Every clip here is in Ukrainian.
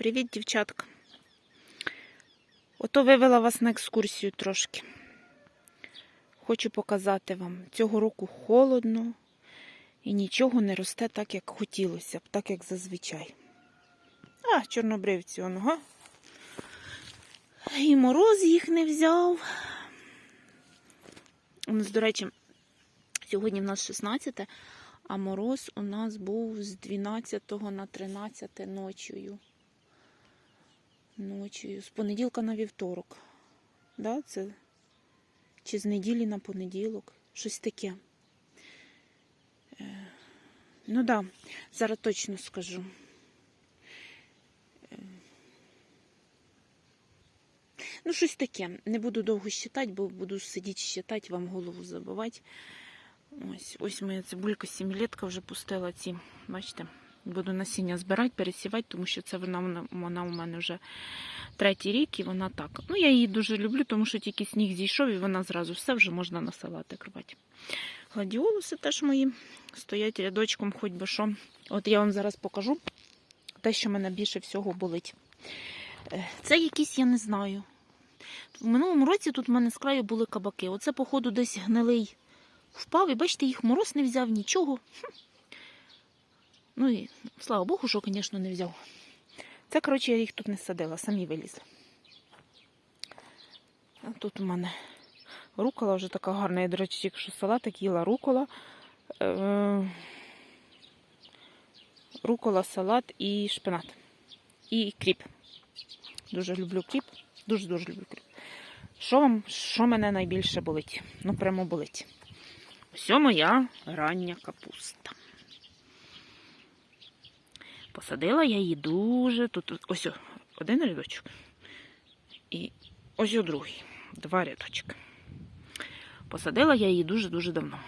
Привіт, дівчатка. Ото вивела вас на екскурсію трошки. Хочу показати вам. Цього року холодно і нічого не росте так, як хотілося б, так як зазвичай. А, чорнобривці, он, га? І мороз їх не взяв. У нас, до речі, сьогодні в нас 16, а мороз у нас був з 12 на 13 ночою. Ночою. З понеділка на вівторок. Да, це... Чи з неділі на понеділок. Щось таке. Е, Ну да, зараз точно скажу. Е, Ну, щось таке. Не буду довго считати, бо буду сидіти считати, вам голову забивати. Ось, ось моя цибулька сімілетка вже пустила ці. Бачите, буду насіння збирати, пересівати, тому що це вона, вона, у мене вже третій рік і вона так. Ну, я її дуже люблю, тому що тільки сніг зійшов і вона зразу все вже можна на салатик рвати. Гладіолуси теж мої стоять рядочком, хоч би що. От я вам зараз покажу те, що мене більше всього болить. Е, Це якісь, я не знаю. В минулому році тут в мене з краю були кабаки. Оце, походу, десь гнилий впав, і бачите, їх мороз не взяв нічого. Ну і слава Богу, що, звісно, не взяв. Це, коротше, я їх тут не садила, самі вилізли. А тут у мене рукола вже така гарна. Я, до речі, тільки що салатик їла рукола. Е- Рукола, салат і шпинат. І кріп. Дуже люблю кріп. Дуже-дуже люблю кріп. Що вам, що мене найбільше болить? Ну, прямо болить. Ось моя рання капуста. Посадила я її дуже. Тут ось один рядочок. І ось о другий. Два рядочки. Посадила я її дуже-дуже давно.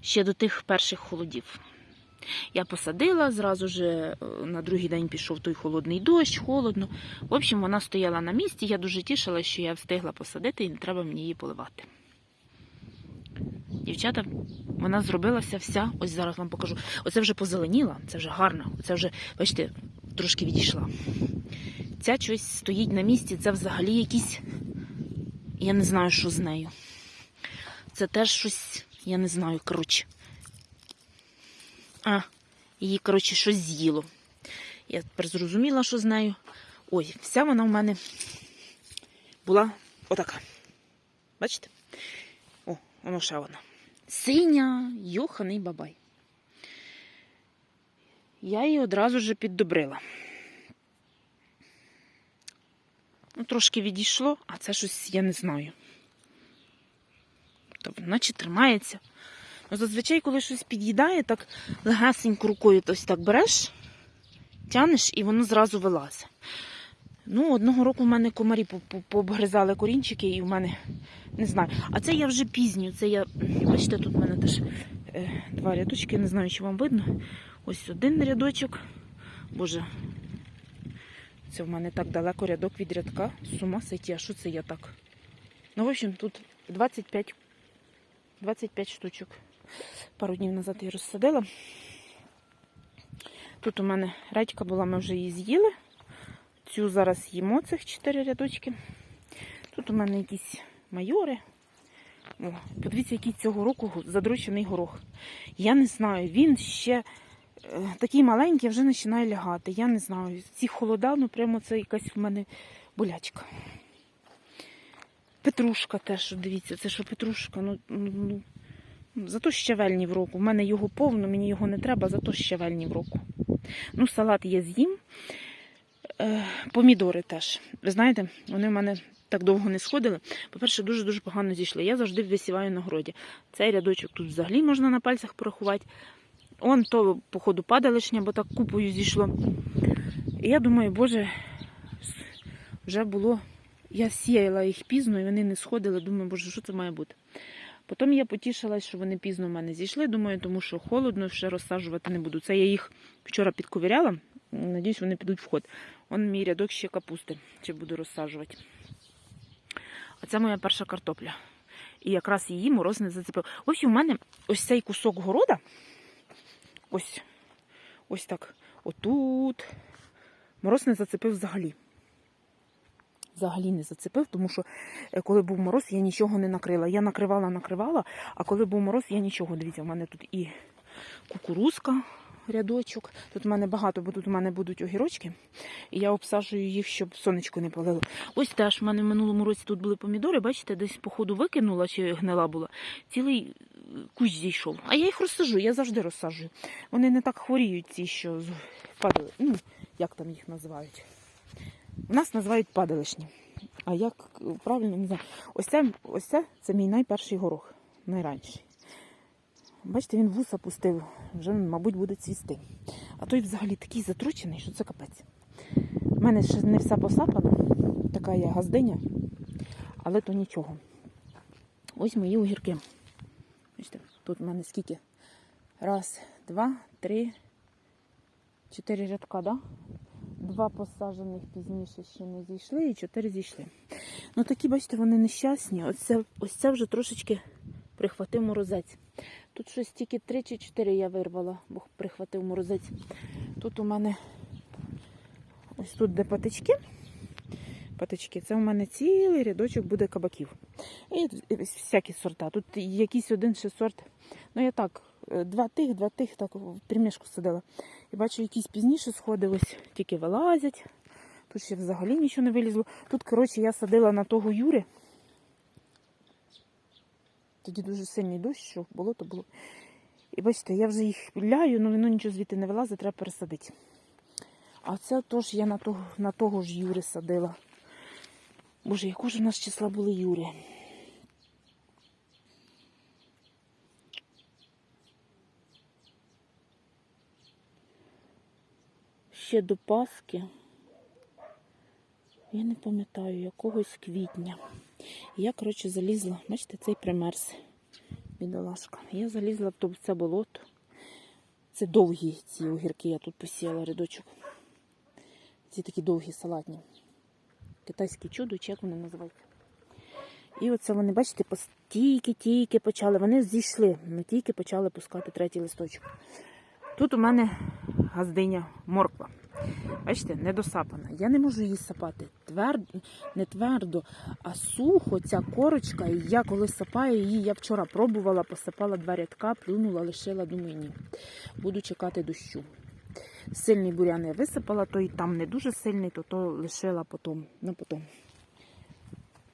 Ще до тих перших холодів. Я посадила, зразу ж е, на другий день пішов той холодний дощ, холодно. В общем, вона стояла на місці. Я дуже тішила, що я встигла посадити і не треба мені її поливати. Дівчата, вона зробилася вся. Ось зараз вам покажу. Оце вже позеленіла, це вже гарно. Оце вже, бачите, трошки відійшла. Ця щось стоїть на місці, це взагалі якісь. Я не знаю, що з нею. Це теж щось, я не знаю, коротше. А, її, коротше, щось з'їло. Я тепер зрозуміла, що з нею. Ой, вся вона в мене була отака. Бачите? О, воно ще вона. Синя, йоханий бабай. Я її одразу ж піддобрила. Ну, трошки відійшло, а це щось я не знаю. Тобто, наче тримається. Ну, зазвичай, коли щось під'їдає, так легасенько рукою ось так береш, тянеш і воно зразу вилазить. Ну, одного року в мене комарі пообгризали корінчики, і в мене не знаю. А це я вже пізню. Це я, бачите, тут в мене теж е, два рядочки, не знаю, чи вам видно. Ось один рядочок. Боже, це в мене так далеко рядок від рядка. З ума а що це я так? Ну, в общем, тут 25, 25 штучок. Пару днів назад я розсадила. Тут у мене редька була, ми вже її з'їли. Цю зараз їмо цих 4 рядочки. Тут у мене якісь майори. О, подивіться, який цього року задручений горох. Я не знаю, він ще е, такий маленький, вже починає лягати. Я не знаю. Ці холода, ну прямо це якась в мене болячка. Петрушка теж, дивіться, це що петрушка, ну, ну, ну зато щавельні в року. У мене його повно, мені його не треба, зато щавельні в року. Ну, салат я з'їм. Е, помідори теж. Ви знаєте, вони в мене так довго не сходили. По-перше, дуже-дуже погано зійшли. Я завжди висіваю на городі. Цей рядочок тут взагалі можна на пальцях порахувати. Он то, походу, падалишня, бо так купою зійшло. І я думаю, боже, вже було. Я сіяла їх пізно і вони не сходили. Думаю, боже, що це має бути? Потім я потішилась, що вони пізно в мене зійшли. Думаю, тому що холодно, ще розсаджувати не буду. Це я їх вчора підковіряла. Надіюсь, вони підуть в ход. Он мій рядок ще капусти, чи буду розсаджувати. А це моя перша картопля. І якраз її мороз не зацепив. Ось у мене ось цей кусок города. Ось ось так. отут. Мороз не зацепив взагалі. Взагалі не зацепив, тому що е, коли був мороз, я нічого не накрила. Я накривала, накривала, а коли був мороз, я нічого. Дивіться, в мене тут і кукурузка, рядочок. Тут в мене багато, бо тут у мене будуть огірочки. І я обсаджую їх, щоб сонечко не палило. Ось теж в мене в минулому році тут були помідори, бачите, десь по ходу викинула чи гнила була. Цілий е, кущ зійшов. А я їх розсаджу, я завжди розсаджую. Вони не так хворіють, ці, що падали. Ну, як там їх називають? У нас називають падалишні. А як е, правильно не знаю. Ось це, ось це, це мій найперший горох, найранший. Бачите, він вуса пустив, вже, мабуть, буде цвісти. А той взагалі такий затручений, що це капець. У мене ще не вся посапана, така я газдиня, але то нічого. Ось мої огірки. Бачите, тут в мене скільки? Раз, два, три, чотири рядка, да? Два посаджених пізніше ще не зійшли і чотири зійшли. Ну такі, бачите, вони нещасні. Ось ось це вже трошечки прихватив морозець. Тут щось тільки три чи чотири я вирвала, бо прихватив морозець. Тут у мене ось тут де патички. Патички, це у мене цілий рядочок буде кабаків. І всякі сорта. Тут якийсь один ще сорт. Ну я так, е, два тих, два тих, так в примішку садила. І бачу, якісь пізніше сходи, ось тільки вилазять. Тут ще взагалі нічого не вилізло. Тут, коротше, я садила на того Юри. Тоді дуже сильний дощ, що було, то було. І бачите, я вже їх ляю, але воно нічого звідти не вилазить, треба пересадити. А це теж я на того, на того ж Юри садила. Боже, якого ж у нас числа були Юрі? Ще до Пасхи. Я не пам'ятаю, якогось квітня. Я, коротше, залізла, бачите, цей примерз, бідолашка. Я залізла в це болото. Це довгі ці огірки, я тут посіяла рядочок. Ці такі довгі салатні. Китайське чудо, чи як вони називаються. І оце вони, бачите, тільки-тільки почали. Вони зійшли, але тільки почали пускати третій листочок. Тут у мене газдиня морква. Бачите, недосапана. Я не можу її сапати. Твердо, не твердо, а сухо ця корочка. І я коли сапаю її, я вчора пробувала, посипала два рядка, плюнула, лишила, думаю, ні. Буду чекати дощу. Сильний бурян я висипала, той там не дуже сильний, то то лишила потім. Ну, потім.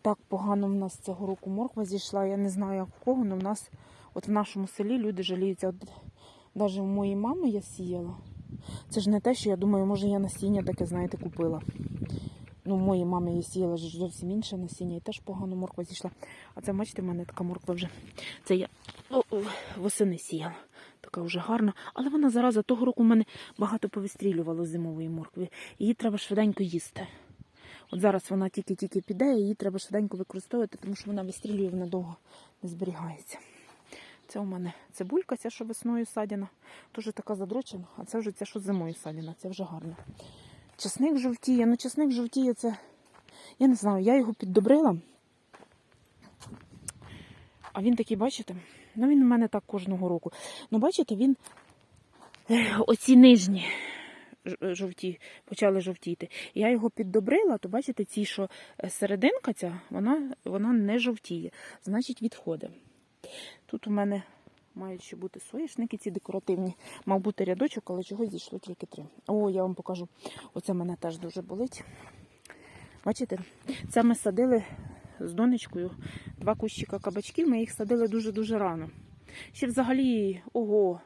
Так погано в нас цього року морква зійшла. Я не знаю, як в кого, але в нас, от в нашому селі люди жаліються. От, навіть у моєї мами я сіяла. Це ж не те, що я думаю, може я насіння таке, знаєте, купила. Ну, моїй мамі я сіяла зовсім інше насіння і теж погано морква зійшла. А це, бачите, в мене така морква вже. Це я о, о, восени сіяла. Така вже гарна. Але вона зараза того року в мене багато повистрілювало зимової моркви. Її треба швиденько їсти. От зараз вона тільки-тільки піде, її треба швиденько використовувати, тому що вона вистрілює, вона довго не зберігається. Це у мене цибулька, ця, що весною садяна, теж така задрочена, а це вже ця, що зимою садяна, це вже гарно. Часник жовтіє, ну часник жовтіє, це. Я не знаю, я його піддобрила. А він такий, бачите? Ну він у мене так кожного року. Ну, бачите, він е, оці нижні жовті, почали жовтіти. Я його піддобрила, то бачите, ці, що е, серединка ця, вона, вона не жовтіє. Значить, відходить. Тут у мене мають ще бути соєшники, ці декоративні. Мав бути рядочок, але чогось зійшло тільки три. О, я вам покажу. Оце мене теж дуже болить. Бачите, це ми садили з донечкою два кущика кабачків. Ми їх садили дуже-дуже рано. Ще взагалі, ого,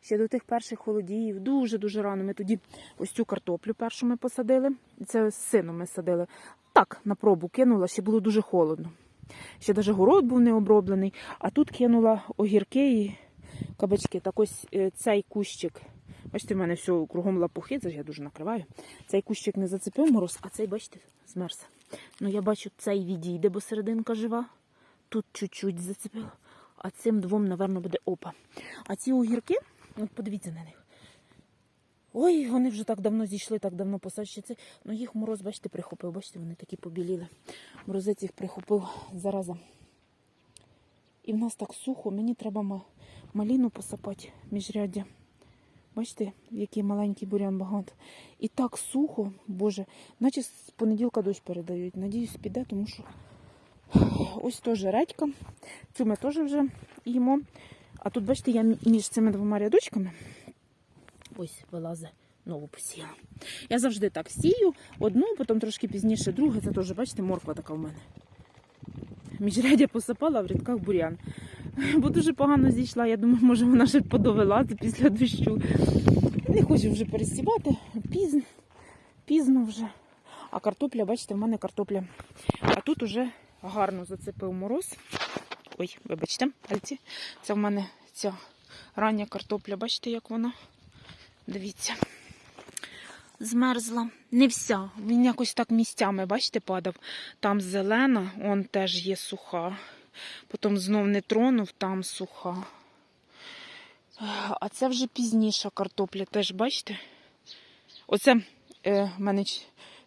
ще до тих перших холодів, дуже-дуже рано. Ми тоді ось цю картоплю першу ми посадили. Це з сином ми садили. Так, на пробу кинула, ще було дуже холодно. Ще навіть город був не оброблений, а тут кинула огірки і кабачки. Так ось е, цей кущик. Бачите, в мене все кругом лапухи, це ж я дуже накриваю. Цей кущик не зацепив мороз, а цей, бачите, змерз. Ну, я бачу, цей відійде, бо серединка жива. Тут чуть-чуть зацепило. А цим двом, напевно, буде опа. А ці огірки, от подивіться на них. Ой, вони вже так давно зійшли, так давно посаджені. Це, ну їх мороз, бачите, прихопив. Бачите, вони такі побіліли. Морозець їх прихопив зараза. І в нас так сухо, мені треба маліну посапати міжряддя. Бачите, який маленький бурян багато. І так сухо, боже, наче з понеділка дощ передають. Надіюсь, піде, тому що ось теж редька. Цю ми теж вже їмо. А тут, бачите, я між цими двома рядочками ось вилазить нову посіяла. Я завжди так сію, одну, потім трошки пізніше другу. Це теж, бачите, морква така в мене. Міжрядя посипала, в рядках бурян. Бо дуже погано зійшла. Я думаю, може вона ще подовела після дощу. Не хочу вже пересівати. Пізно, пізно вже. А картопля, бачите, в мене картопля. А тут уже гарно зацепив мороз. Ой, вибачте, пальці. Це в мене ця рання картопля. Бачите, як вона? Дивіться. Змерзла. Не вся. Він якось так місцями, бачите, падав. Там зелена, он теж є суха. Потім знов не тронув, там суха. А це вже пізніша картопля, теж бачите? Оце е, мене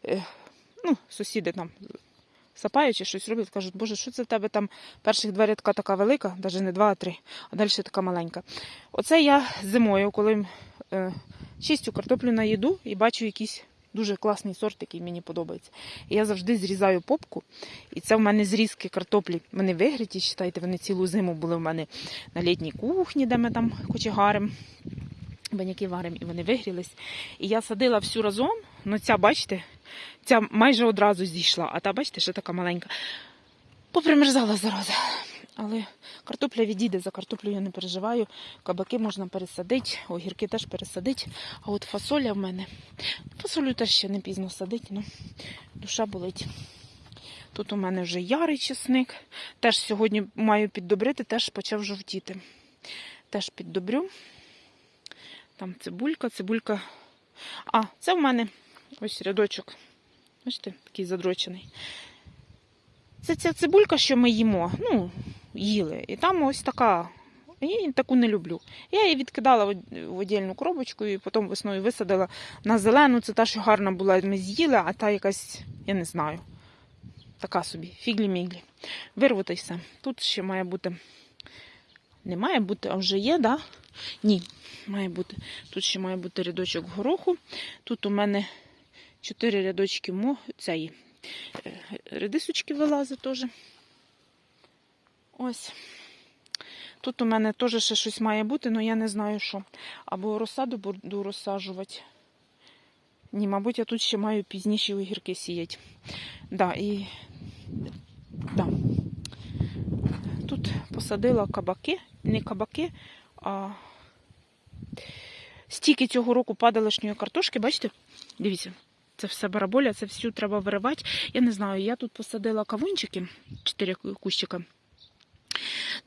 е, ну, сусіди там сапають чи щось роблять, кажуть, боже, що це в тебе там перших два рядка така велика, навіть не два, а три, а далі така маленька. Оце я зимою, коли чистю картоплю на їду і бачу якийсь дуже класний сорт, який мені подобається. І я завжди зрізаю попку, і це в мене зрізки картоплі. Вони вигріті, считайте, вони цілу зиму були в мене на літній кухні, де ми там кочегарим, баняки варимо, і вони вигрілись. І я садила всю разом, ну ця, бачите, ця майже одразу зійшла, а та, бачите, ще така маленька. Попримерзала зараза. Але картопля відійде, за картоплю я не переживаю. Кабаки можна пересадити, огірки теж пересадити. А от фасоля в мене. Фасолю теж ще не пізно садити, ну душа болить. Тут у мене вже ярий чесник. Теж сьогодні маю піддобрити, теж почав жовтіти. Теж піддобрю. Там цибулька, цибулька. А, це в мене ось рядочок. Бачите, такий задрочений. Це ця цибулька, що ми їмо. Ну, їли. І там ось така. Я таку не люблю. Я її відкидала в в коробочку і потім весною висадила на зелену. Це та, що гарна була, ми з'їли, а та якась, я не знаю. Така собі, фіглі-міглі. Вирву. Тут ще має бути. Не має бути, а вже є, да? Ні, має бути. Тут ще має бути рядочок гороху. Тут у мене чотири рядочки цієї е, редисочки вилазить теж. Ось. Тут у мене теж ще щось має бути, але я не знаю що. Або розсаду буду розсаджувати. Ні, мабуть, я тут ще маю пізніші огірки сіяти. Да, і... да. Тут посадила кабаки, не кабаки, а стільки цього року падалишньої картошки, бачите? Дивіться, це все бараболя, це всю треба виривати. Я не знаю, я тут посадила кавунчики, 4 кущика.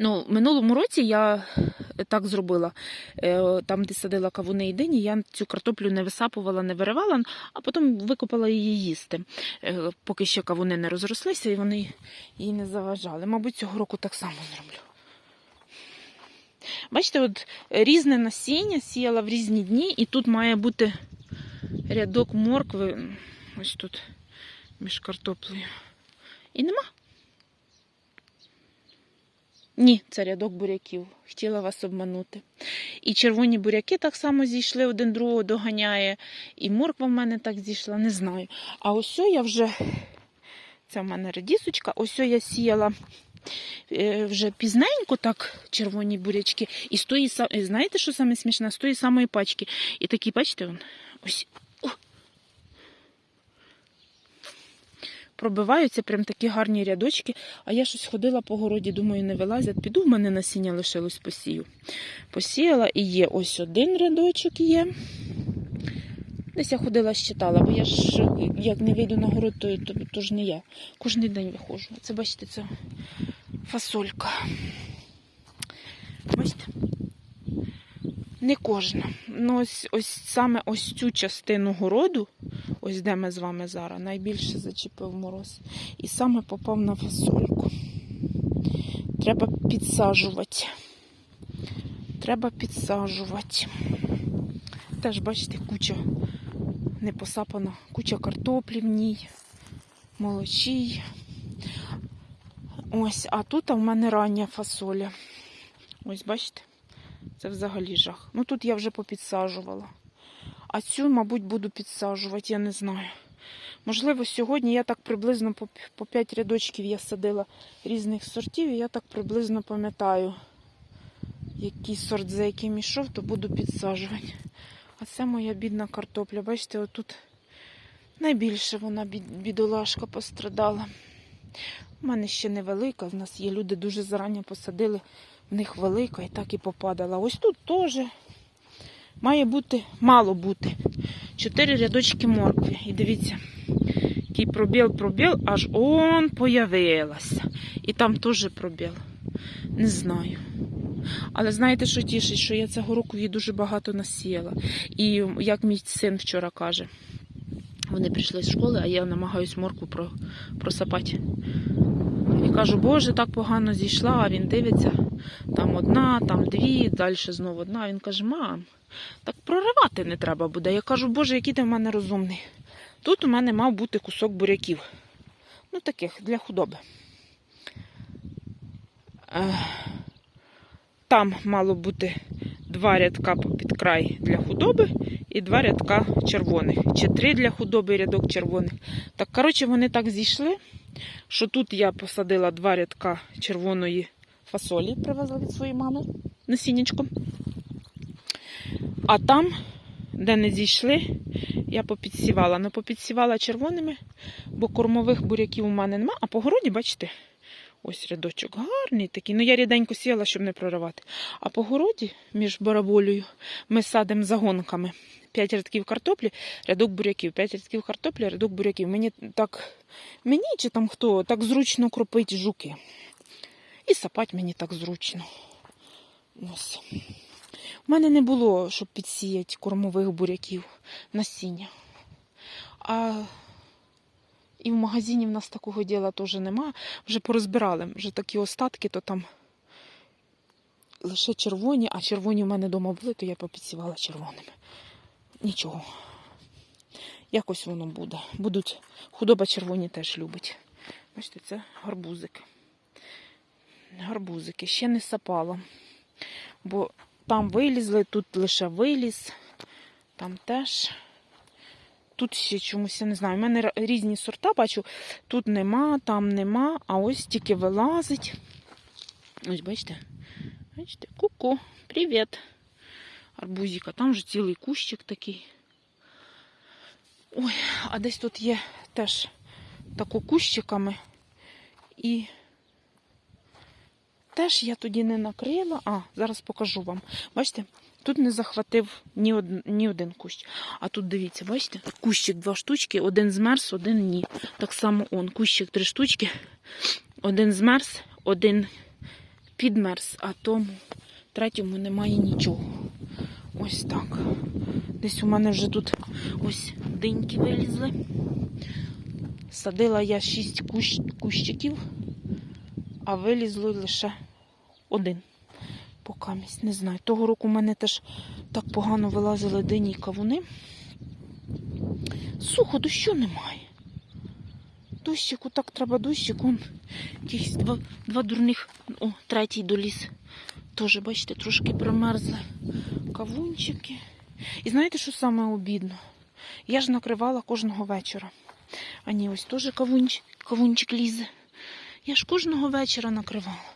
Ну, минулому році я так зробила. Е, Там, де садила кавуни і дині, я цю картоплю не висапувала, не виривала, а потім викопала її їсти. Е, Поки ще кавуни не розрослися і вони їй не заважали. Мабуть, цього року так само зроблю. Бачите, от різне насіння сіяла в різні дні, і тут має бути рядок моркви. Ось тут між картоплею. І нема. Ні, це рядок буряків. Хотіла вас обманути. І червоні буряки так само зійшли, один другого доганяє. І морква в мене так зійшла, не знаю. А ось я вже, це в мене редісочка, ось я сіяла е, вже пізненько так червоні бурячки. І з тої, знаєте, що саме смішне? З тої самої пачки. І такі, бачите, ось. Пробиваються прям такі гарні рядочки. А я щось ходила по городі, думаю, не вилазять. Піду, в мене насіння лишилось посію. Посіяла і є ось один рядочок є. Десь я ходила, щитала, бо я ж як не вийду на город, то, то, то ж не я. Кожен день виходжу. Це бачите, це фасолька. Бачите? Не кожна. Ну, ось, ось саме ось цю частину городу, ось де ми з вами зараз, найбільше зачепив мороз. І саме попав на фасольку. Треба підсаджувати. Треба підсаджувати. Теж, бачите, куча не посапана, куча картоплі в ній, молочій. Ось, а тут в мене рання фасоля. Ось, бачите, Це взагалі жах. Ну тут я вже попідсаджувала. А цю, мабуть, буду підсаджувати, я не знаю. Можливо, сьогодні я так приблизно по, по 5 рядочків я садила різних сортів, і я так приблизно пам'ятаю, який сорт за яким ішов, то буду підсаджувати. А це моя бідна картопля. Бачите, отут найбільше вона бідолашка пострадала. У мене ще невелика, в нас є люди дуже зарані посадили, в них велика і так і попадала. Ось тут теж має бути, мало бути. Чотири рядочки моркви. І дивіться, який пробіл, пробіл, аж он появилася. І там теж пробіл. Не знаю. Але знаєте, що тішить, що я цього року її дуже багато насіяла. І як мій син вчора каже, вони прийшли з школи, а я намагаюсь моркву просапати. Кажу, Боже, так погано зійшла, а він дивиться, там одна, там дві, далі знову одна. Він каже, мам, так проривати не треба буде. Я кажу, Боже, який ти в мене розумний. Тут у мене мав бути кусок буряків. Ну, таких для худоби. Е, Там мало бути два рядка під край для худоби і два рядка червоних. Чи три для худоби рядок червоних. Так, коротше, вони так зійшли, що тут я посадила два рядка червоної фасолі, привезла від своєї мами насіннячко. А там, де не зійшли, я попідсівала. Ну, попідсівала червоними, бо кормових буряків у мене нема. А по городі, бачите, ось рядочок гарний такий. Ну, я ріденько сіяла, щоб не проривати. А по городі між бараболею ми садимо загонками. П'ять рядків картоплі, рядок буряків. П'ять рядків картоплі, рядок буряків. Мені так, мені чи там хто, так зручно кропить жуки. І сапать мені так зручно. Ось. У мене не було, щоб підсіяти кормових буряків насіння. А і в магазині в нас такого діла теж нема. Вже порозбирали. Вже такі остатки, то там лише червоні, а червоні в мене вдома були, то я попідсівала червоними. Нічого. Якось воно буде. Будуть. Худоба червоні теж любить. Бачите, це гарбузик. Гарбузики. Ще не сапала. Бо там вилізли, тут лише виліз, там теж. Тут ще чомусь, я не знаю. У мене різні сорта бачу. Тут нема, там нема, а ось тільки вилазить. Ось бачите? Бачите? Ку-ку, привіт. Арбузика. Там вже цілий кущик такий. Ой, а десь тут є теж тако кущиками. І теж я тоді не накрила. А, зараз покажу вам. Бачите, тут не захватив ні, од... ні один кущ. А тут дивіться, бачите, кущик два штучки, один змерз, один ні. Так само он, кущик три штучки, один змерз, один підмерз, а тому третьому немає нічого. Ось так. Десь у мене вже тут ось диньки вилізли. Садила я шість кущ... кущиків, а вилізло лише один. Покамість, не знаю. Того року у мене теж так погано вилазили дині й кавуни. Сухо, дощу немає. Дощику, так треба дощик. Якісь два, два дурних, о, третій доліз. Теж, бачите, трошки примерзли кавунчики. І знаєте, що саме обідно? Я ж накривала кожного вечора. А ні, ось теж кавунчик, кавунчик лізе. Я ж кожного вечора накривала.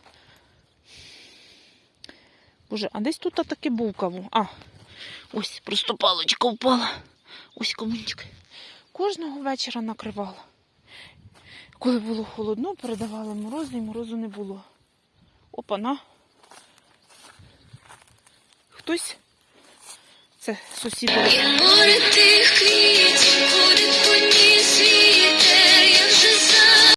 Боже, а десь тут таки був кавун. А, ось просто паличка впала. Ось кавунчик. Кожного вечора накривала. Коли було холодно, передавали морози, і морозу не було. Опана хтось. Це сусіди. Море тих квітів, ходить по.